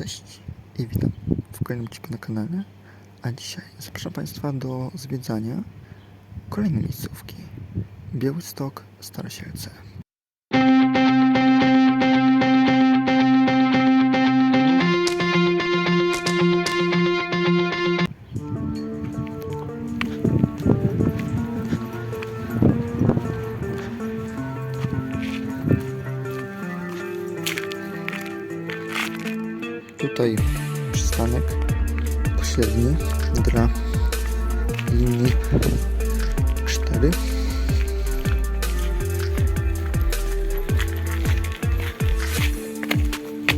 Cześć i witam w kolejnym odcinku na kanale. A dzisiaj zapraszam Państwa do zwiedzania kolejnej miejscówki. Białystok, Starosielce. Tutaj przystanek pośredni dla linii 4.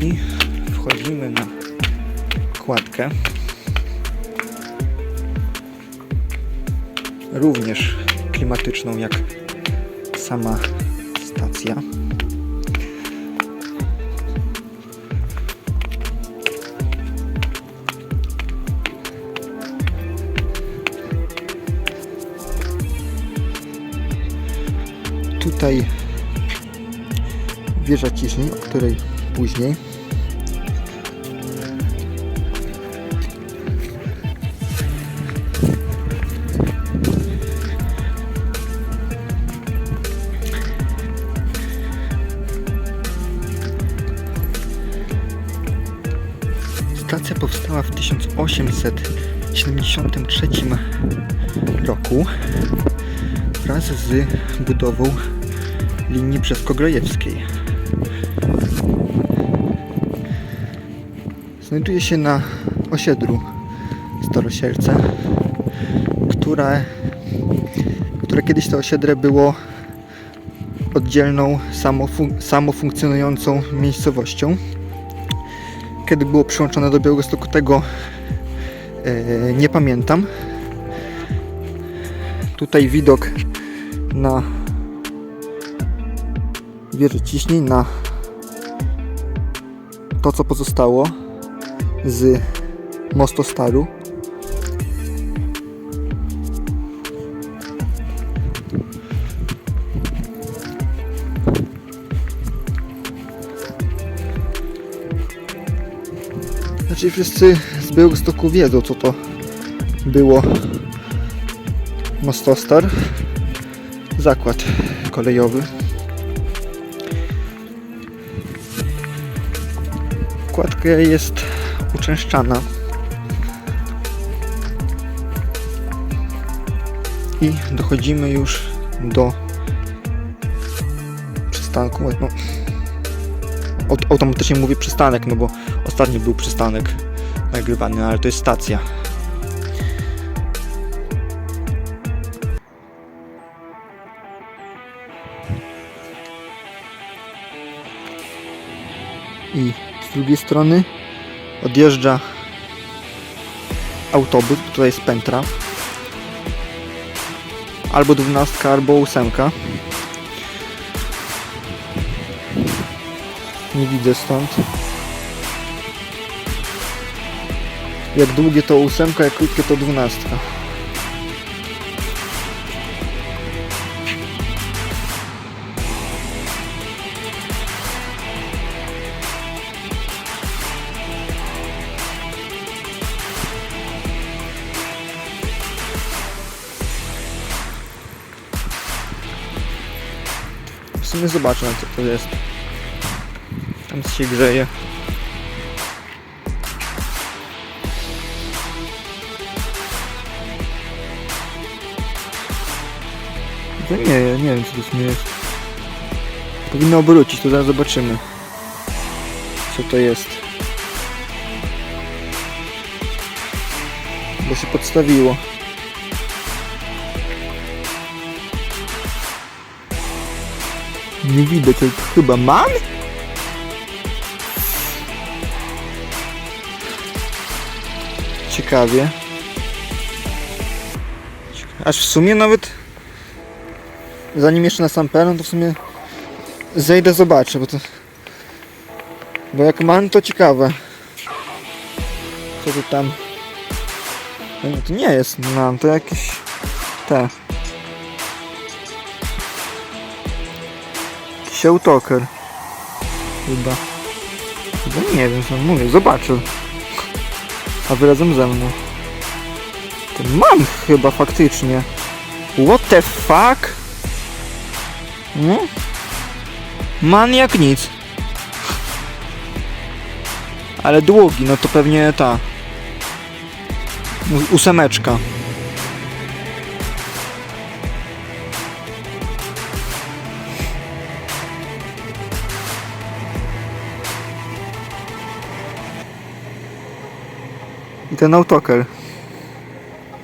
I wchodzimy na kładkę. Również klimatyczną jak sama stacja. Tutaj wieża ciśnień, o której później. Stacja powstała w 1873 roku wraz z budową linii Brzesko-Grajewskiej. Znajduje się na osiedlu Starosielce, które, które kiedyś to osiedle było oddzielną, samofun- samofunkcjonującą miejscowością. Kiedy było przyłączone do Białegostoku, tego e, nie pamiętam. Tutaj widok na wieżę ciśnień, na to co pozostało z Mostostaru. Znaczy wszyscy z Białegostoku wiedzą co to było Mostostar zakład kolejowy jest uczęszczana. I dochodzimy już do przystanku. No, aut- automatycznie mówię przystanek, no bo ostatni był przystanek nagrywany, ale to jest stacja z drugiej strony odjeżdża autobus, tutaj jest pętra albo dwunastka, albo ósemka. Nie widzę stąd. Jak długie to ósemka, jak krótkie to dwunastka sumie zobaczę co to jest. Tam się grzeje. To nie, ja nie wiem co to sumie jest. Powinno obrócić, to zaraz zobaczymy. Co to jest. Bo się podstawiło. Nie widać, ale chyba mam? Ciekawie. Cieka- Aż w sumie nawet zanim jeszcze na sam peron, to w sumie zejdę zobaczę, bo to bo jak mam to ciekawe. Co to tam? No to nie jest mam, to jakieś te Jakiś autoker. Chyba. No nie wiem, co mówię, zobaczę. A wy razem ze mną. Ty mam chyba faktycznie. What the fuck? No? Man jak nic. Ale długi, no to pewnie ta. Ósemeczka. Ten autoker.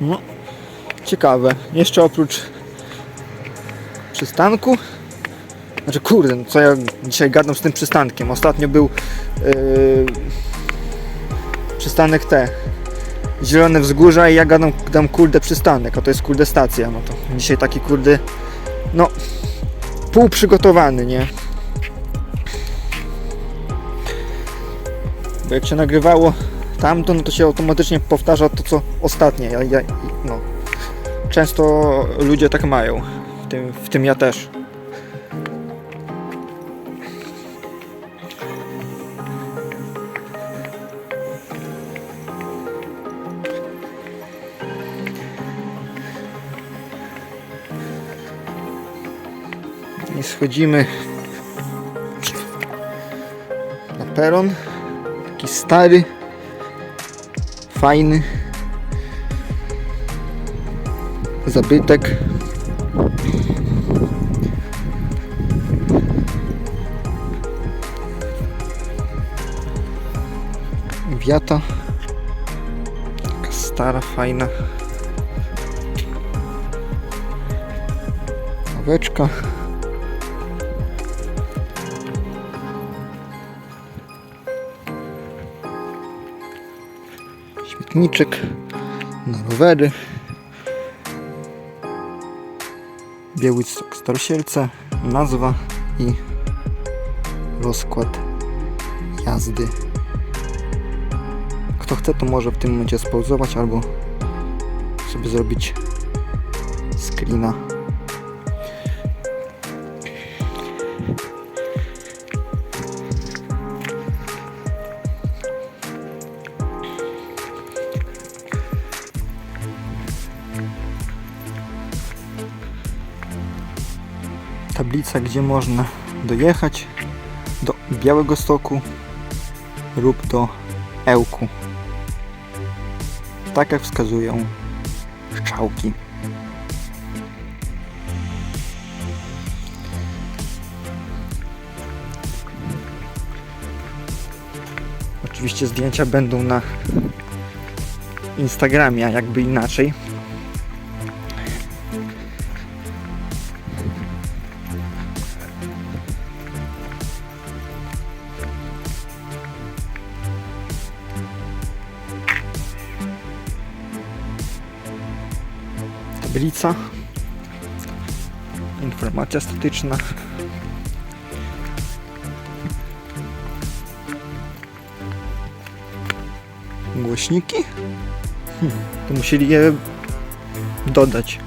No, ciekawe. Jeszcze oprócz przystanku. Znaczy kurde, no co ja dzisiaj gadam z tym przystankiem. Ostatnio był yy, przystanek T. Zielone wzgórza i ja gadam, gadam kurde przystanek, a to jest kurde stacja. No to dzisiaj taki kurde, no pół przygotowany, nie? Bo jak się nagrywało tamto, no to się automatycznie powtarza to, co ostatnie. Ja, ja, no. Często ludzie tak mają. W tym, w tym ja też. I schodzimy na peron. Taki stary, fajny zabytek. Wiata. Stara, fajna. Ławeczka. Śmietniczek na rowery. Białystok Starosielce, nazwa i rozkład jazdy. Kto chce, to może w tym momencie spauzować albo sobie zrobić screena. Tablica, gdzie można dojechać do Białego Stoku lub do Ełku. Tak jak wskazują strzałki. Oczywiście zdjęcia będą na Instagramie, jakby inaczej. Tablica, informacja statyczna. Głośniki? Hmm, to musieli je dodać.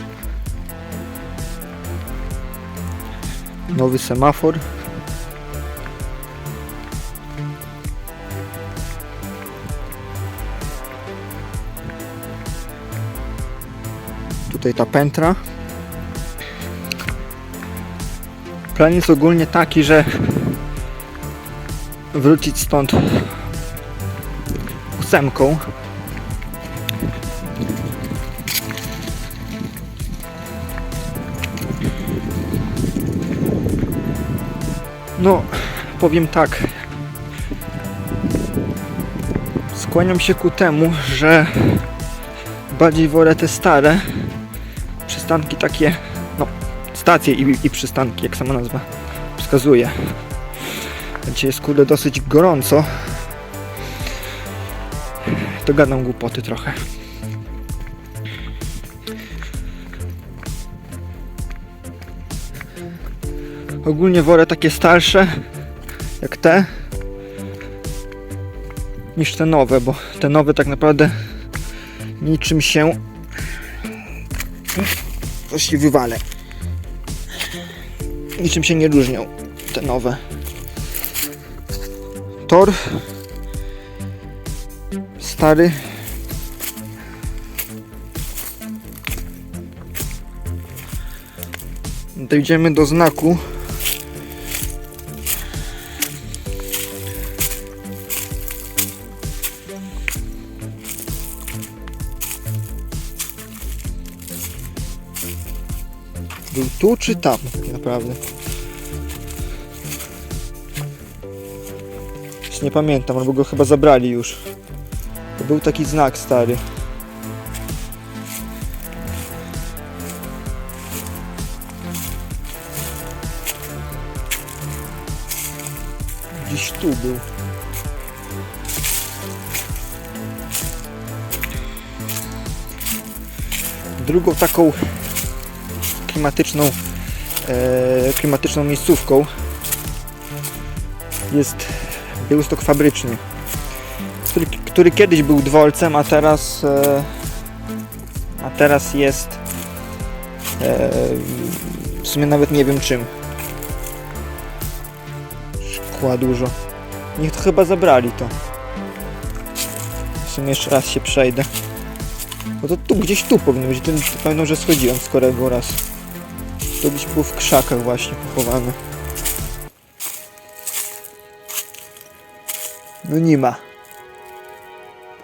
Nowy semafor. Tutaj ta pętra. Plan jest ogólnie taki, że wrócić stąd ósemką. No, powiem tak. Skłaniam się ku temu, że bardziej wolę te stare przystanki takie, no, stacje i, i przystanki, jak sama nazwa wskazuje. Dzisiaj jest kurde dosyć gorąco. To gadam głupoty trochę. Ogólnie wolę takie starsze, jak te, niż te nowe, bo te nowe tak naprawdę niczym się się wywalę. Niczym się nie różnią te nowe. tor. Stary. Dojdziemy do znaku. Tu czy tam, naprawdę? Już nie pamiętam, albo go chyba zabrali już. To był taki znak stary. Gdzieś tu był. Drugą taką klimatyczną, e, klimatyczną miejscówką jest Białystok Fabryczny, który, który kiedyś był dworcem, a teraz e, a teraz jest e, w sumie nawet nie wiem czym. Szkła dużo. Niech to chyba zabrali to. W sumie jeszcze raz się przejdę. Bo to tu gdzieś tu powinno być. Pamiętam, że schodziłem z Korego raz. To gdzieś było w krzakach właśnie pochowane. No nie ma.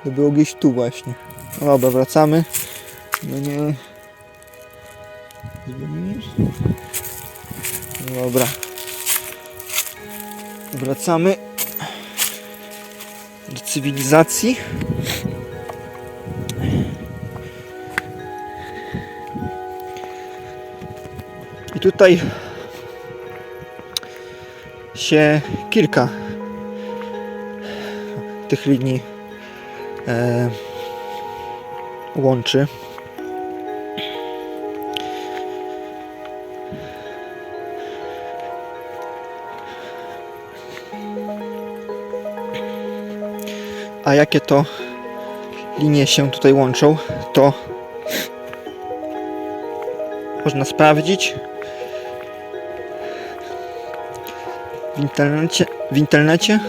To było gdzieś tu właśnie. No dobra, wracamy. No nie. Zmienisz? Dobra. Wracamy do cywilizacji. I tutaj się kilka tych linii e, łączy. A jakie to linie się tutaj łączą, to można sprawdzić w internecie, w internecie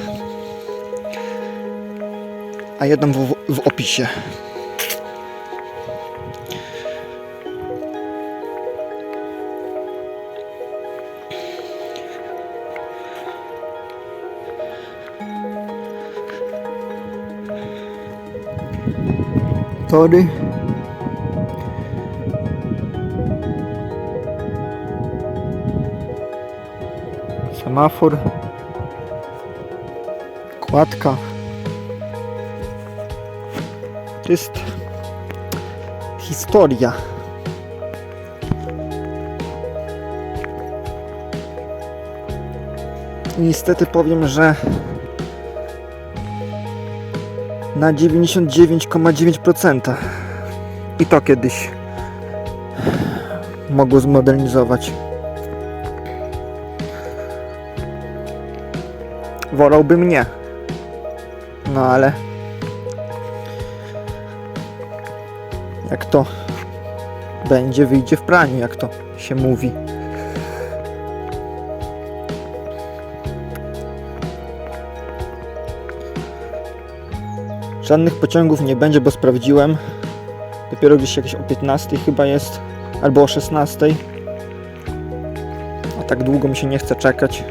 a jedną w, w opisie. Tory. Semafor. Kładka. To jest historia. Niestety powiem, że na 99,9% i to kiedyś mogło zmodernizować. Wolałbym nie. No ale jak to będzie, wyjdzie w praniu, jak to się mówi. Żadnych pociągów nie będzie, bo sprawdziłem. Dopiero gdzieś jakieś o 15 chyba jest, albo o 16. A tak długo mi się nie chce czekać.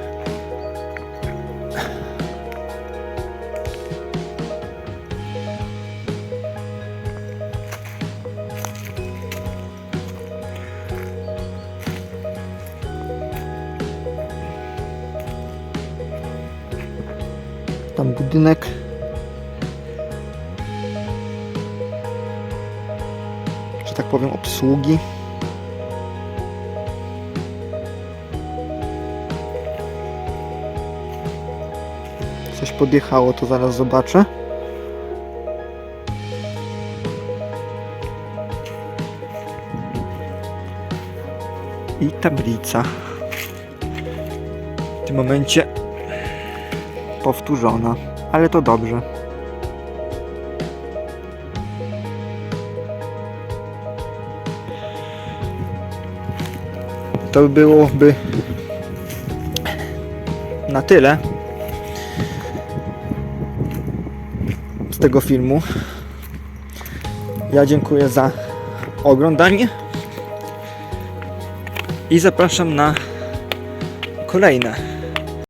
Budynek. Że tak powiem, obsługi. Coś podjechało, to zaraz zobaczę. I tablica. W tym momencie powtórzona, ale to dobrze. To by byłoby na tyle. temat tego filmu. Ja dziękuję za oglądanie i zapraszam na kolejne.